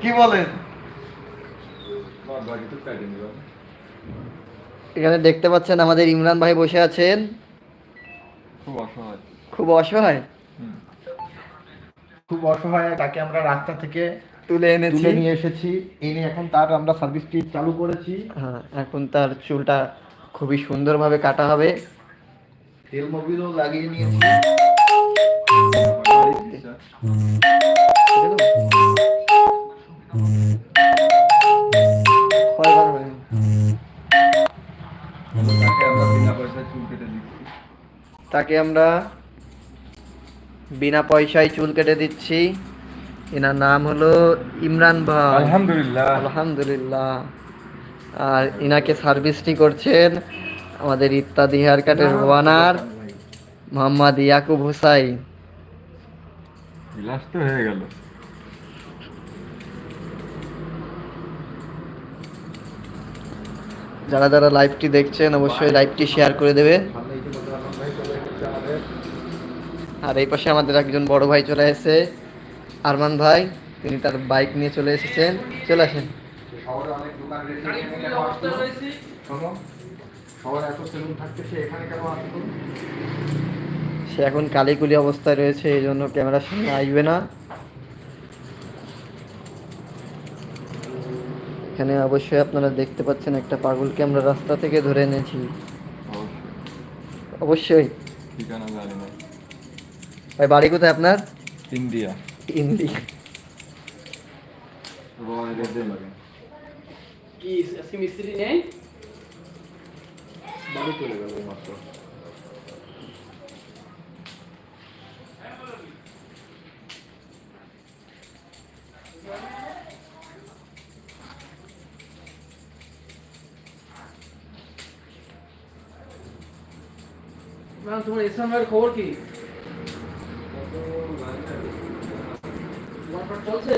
কি বলেন? এখানে দেখতে পাচ্ছেন আমাদের ইমরান ভাই বসে আছেন। খুব অসহায়। খুব অসহায়? খুব অসহায় তাকে আমরা রাস্তা থেকে তুলে এনেছি। তুলে নিয়ে এসেছি। এনে এখন তার আমরা সার্ভিসটি চালু করেছি। হ্যাঁ এখন তার চুলটা খুবই সুন্দরভাবে কাটা হবে। তেল মোবিলও লাগিয়ে নিয়েছি। তাকে আমরা বিনা পয়সায় চুল কেটে দিচ্ছি। এনার নাম হলো ইমরান ভাই। আলহামদুলিল্লাহ। আলহামদুলিল্লাহ। আর ইনাকে সার্ভিসটি করছেন আমাদের ইত্যাদি হেয়ার কাটের ওয়ানার মোহাম্মদ ইয়াকুব হুসাইন। বিলাস তো হয়ে গেল। যারা যারা লাইভটি দেখছেন অবশ্যই লাইভটি শেয়ার করে আমাদের আর এই পাশে আমাদের একজন বড় ভাই চলে এসেছে আরমান ভাই। তিনি তার বাইক নিয়ে চলে এসেছেন। চলে আসেন। সে এখন কালিকুলি অবস্থায় রয়েছে এই জন্য ক্যামেরার সামনে আসবে না। এখানে অবশ্যই আপনারা দেখতে পাচ্ছেন একটা পাগলকে আমরা রাস্তা থেকে ধরে এনেছি। অবশ্যই। অবশ্যই ঠিকানা জানি না। ভাই বাড়ি কোথায় আপনার? ইন্ডিয়া। ইন্ডিয়া। কি মিস্ত্রি নেই? বাড়ি চলে গেল মাত্র। ম্যাম তোমার ইসলাম ভাইয়ের খবর কি? চলছে?